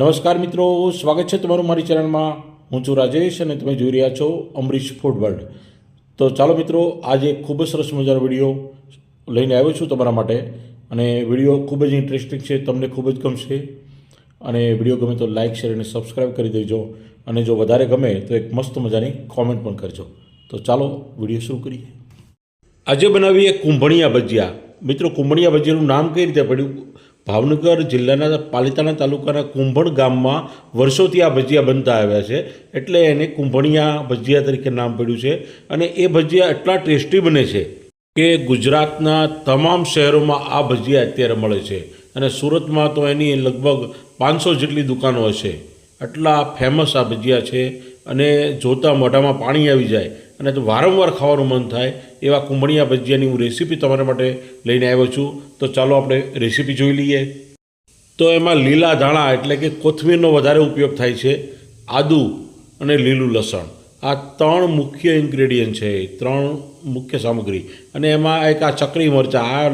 નમસ્કાર મિત્રો, સ્વાગત છે તમારું મારી ચેનલમાં. હું છું રાજેશ અને તમે જોઈ રહ્યા છો અમરીશ ફૂડ વર્લ્ડ તો ચાલો મિત્રો, આજે ખૂબ જ સરસ મજાનો વીડિયો લઈને આવ્યો છું તમારા માટે. અને વીડિયો ખૂબ જ ઇન્ટરેસ્ટિંગ છે, તમને ખૂબ જ ગમશે. અને વીડિયો ગમે તો લાઇક શેર અને સબસ્ક્રાઈબ કરી દેજો. અને જો વધારે ગમે તો એક મસ્ત મજાની કોમેન્ટ પણ કરજો. તો ચાલો વીડિયો શરૂ કરીએ. આજે બનાવીએ કુંભણિયા ભજીયા. મિત્રો, કુંભણિયા ભજીયાનું નામ કઈ રીતે પડ્યું? ભાવનગર જિલ્લાના પાલિતાણા તાલુકાના કુંભણ ગામમાં વર્ષોથી આ ભજીયા બનતા આવ્યા છે. એટલે એને કુંભણિયા ભજીયા તરીકે નામ પડ્યું છે અને એ ભજીયા એટલા ટેસ્ટી બને છે કે ગુજરાતના તમામ શહેરોમાં આ ભજીયા અત્યારે મળે છે. અને સુરતમાં તો એની લગભગ પાંચસો જેટલી દુકાનો હશે. આટલા ફેમસ આ ભજીયા છે અને જોતાં મોઢામાં પાણી આવી જાય. અને તો વારંવાર ખાવાનું મન થાય, એવા કુંભણિયા ભજીયાની હું રેસીપી તમારા માટે લઈને આવ્યો છું. તો ચાલો આપણે રેસીપી જોઈ લઈએ. તો એમાં લીલા ધાણા એટલે કે કોથમીરનો વધારે ઉપયોગ થાય છે, આદુ અને લીલું લસણ. આ ત્રણ મુખ્ય ઇન્ગ્રેડિયન્ટ છે ત્રણ મુખ્ય સામગ્રી. અને એમાં એક આ ચકરી મરચાં, આ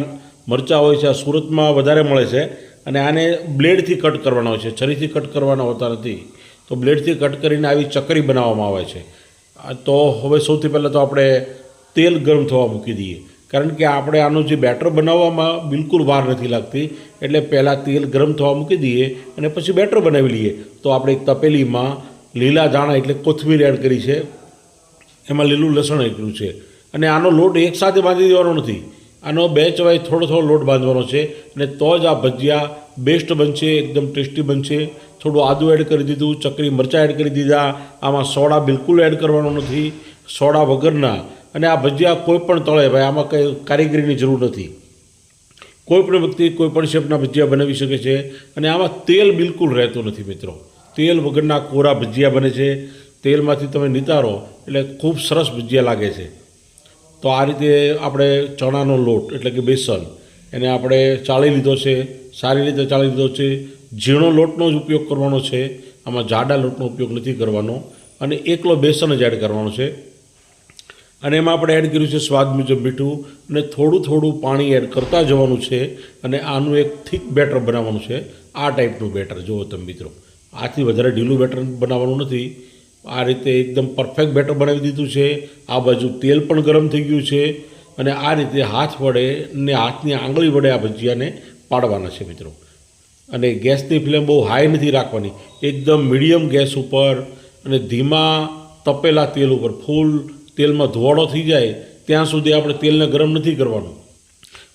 મરચાં હોય છે, આ સુરતમાં વધારે મળે છે. અને આને બ્લેડથી કટ કરવાના હોય છે, છરીથી કટ કરવાના હોતા નથી. તો બ્લેડથી કટ કરીને આવી ચકરી બનાવવામાં આવે છે. તો હવે સૌથી પહેલાં તો આપણે તેલ ગરમ થવા મૂકી દઈએ. કારણ કે આપણે આનું જે બેટર બનાવવામાં બિલકુલ વાર નથી લાગતી. એટલે પહેલાં તેલ ગરમ થવા મૂકી દઈએ અને પછી બેટર બનાવી લઈએ. તો આપણે એક તપેલીમાં લીલા દાણા એટલે કોથમીર એડ કરી છે. એમાં લીલું લસણ નાખ્યું છે. અને આનો લોટ એકસાથે બાંધી દેવાનો નથી. આનો બે ચવાઈ થોડો થોડો લોટ બાંધવાનો છે. અને તો જ આ ભજીયા બેસ્ટ બનશે, એકદમ ટેસ્ટી બનશે. થોડું આદું એડ કરી દીધું, ચકરી મરચાં એડ કરી દીધા. આમાં સોડા બિલકુલ એડ કરવાનો નથી. સોડા વગરના. અને આ ભજીયા કોઈ પણ તળે ભાઈ, આમાં કંઈ કારીગરીની જરૂર નથી. કોઈ પણ વ્યક્તિ કોઈ પણ શેપના ભજીયા બનાવી શકે છે. અને આમાં તેલ બિલકુલ રહેતું નથી મિત્રો. તેલ વગરના કોરા ભજીયા બને છે. તેલમાંથી તમે નિતારો, એટલે ખૂબ સરસ ભજીયા લાગે છે. તો આ રીતે આપણે ચણાનો લોટ, એટલે કે બેસન, એને આપણે ચાળી લીધો છે. સારી રીતે ચાલી લીધો છે. ઝીણો લોટનો જ ઉપયોગ કરવાનો છે. આમાં જાડા લોટનો ઉપયોગ નથી કરવાનો. અને એકલો બેસન જ એડ કરવાનો છે. અને એમાં આપણે એડ કર્યું છે સ્વાદ મુજબ મીઠું. અને થોડું થોડું પાણી એડ કરતા જવાનું છે. અને આનું એક થીક બેટર બનાવવાનું છે. આ ટાઈપનું બેટર જુઓ તમે મિત્રો. આથી વધારે ઢીલું બેટર બનાવવાનું નથી. આ રીતે એકદમ પરફેક્ટ બેટર બનાવી દીધું છે. આ બાજુ તેલ પણ ગરમ થઈ ગયું છે. અને આ રીતે હાથ વડે ને હાથની આંગળી વડે આ ભજીયાને પાડવાના છે મિત્રો. અને ગેસની ફ્લેમ બહુ હાઈ નથી રાખવાની. એકદમ મીડિયમ ગેસ ઉપર અને ધીમા તપેલા તેલ ઉપર, ફૂલ તેલમાં ધોવાળો થઈ જાય, ત્યાં સુધી આપણે તેલને ગરમ નથી કરવાનું.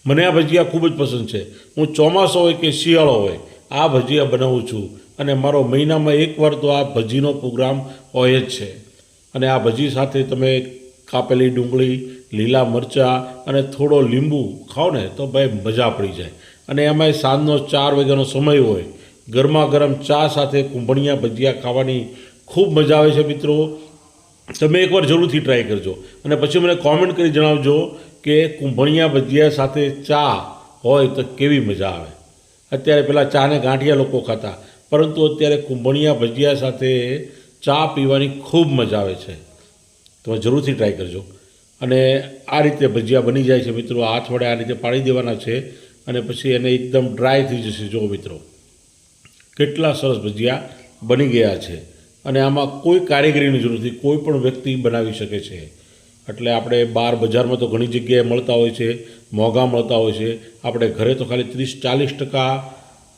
મને આ ભજીયા ખૂબ જ પસંદ છે. હું ચોમાસો હોય કે શિયાળો હોય, આ ભજીયા બનાવું છું. અને મારો મહિનામાં એકવાર તો આ ભજીનો પ્રોગ્રામ હોય જ છે. અને આ ભજી સાથે તમે કાપેલી ડુંગળી, લીલા મરચાં અને થોડો લીંબુ ખાઓ ને, તો ભાઈ મજા પડી જાય. અને એમાંય સાંજનો ચાર વાગ્યાનો સમય હોય. ગરમા ગરમ ચા સાથે કુંભણિયા ભજીયા ખાવાની ખૂબ મજા આવે છે મિત્રો. તમે એકવાર જરૂરથી ટ્રાય કરજો. અને પછી મને કોમેન્ટ કરી જણાવજો કે કુંભણિયા ભજીયા સાથે ચા હોય તો કેવી મજા આવે. અત્યારે પેલા ચાને ગાંઠિયા લોકો ખાતા, પરંતુ અત્યારે કુંભણિયા ભજીયા સાથે ચા પીવાની ખૂબ મજા આવે છે. તમે જરૂરથી ટ્રાય કરજો. અને આ રીતે ભજીયા બની જાય છે મિત્રો. હાથ વડે આ રીતે પાડી દેવાના છે. અને પછી એને એકદમ ડ્રાય થઈ જશે. જો મિત્રો, કેટલા સરસ ભજીયા બની ગયા છે. અને આમાં કોઈ કારીગરીની જરૂર નથી. કોઈ પણ વ્યક્તિ બનાવી શકે છે. એટલે આપણે બહાર બજારમાં તો ઘણી જગ્યાએ મળતા હોય છે, મોંઘા મળતા હોય છે. આપણે ઘરે તો ખાલી ત્રીસ ચાલીસ ટકા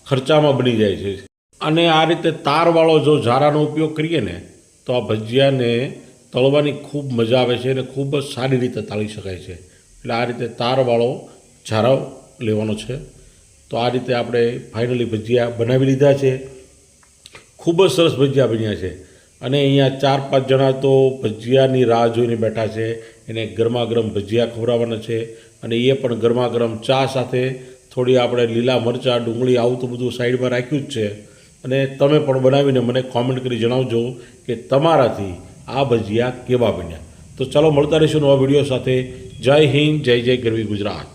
ખર્ચામાં બની જાય છે. અને આ રીતે તારવાળો જો ઝારાનો ઉપયોગ કરીએ ને, તો આ ભજીયાને તળવાની ખૂબ મજા આવે છે અને ખૂબ જ સારી રીતે તાળી શકાય છે. એટલે આ રીતે તારવાળો ઝારાઓ લેવાનો છે. તો આ રીતે આપણે ફાઇનલી ભજીયા બનાવી લીધા છે. ખૂબ જ સરસ ભજીયા બન્યા છે. અને અહીંયા ચાર પાંચ જણા તો ભજીયાની રાહ જોઈને બેઠા છે. એને ગરમા ગરમ ભજીયા ખવડાવવાના છે. અને એ પણ ગરમા ગરમ ચા સાથે થોડી આપણે લીલા મરચાં, ડુંગળી આવું તો બધું સાઈડમાં રાખ્યું જ છે. અને તમે પણ બનાવીને મને કોમેન્ટ કરી જણાવજો કે તમારાથી આ ભજીયા કેવા બન્યા. તો ચાલો મળતા રહીશું નવા વીડિયો સાથે. જય હિન્દ, જય જય ગરવી ગુજરાત.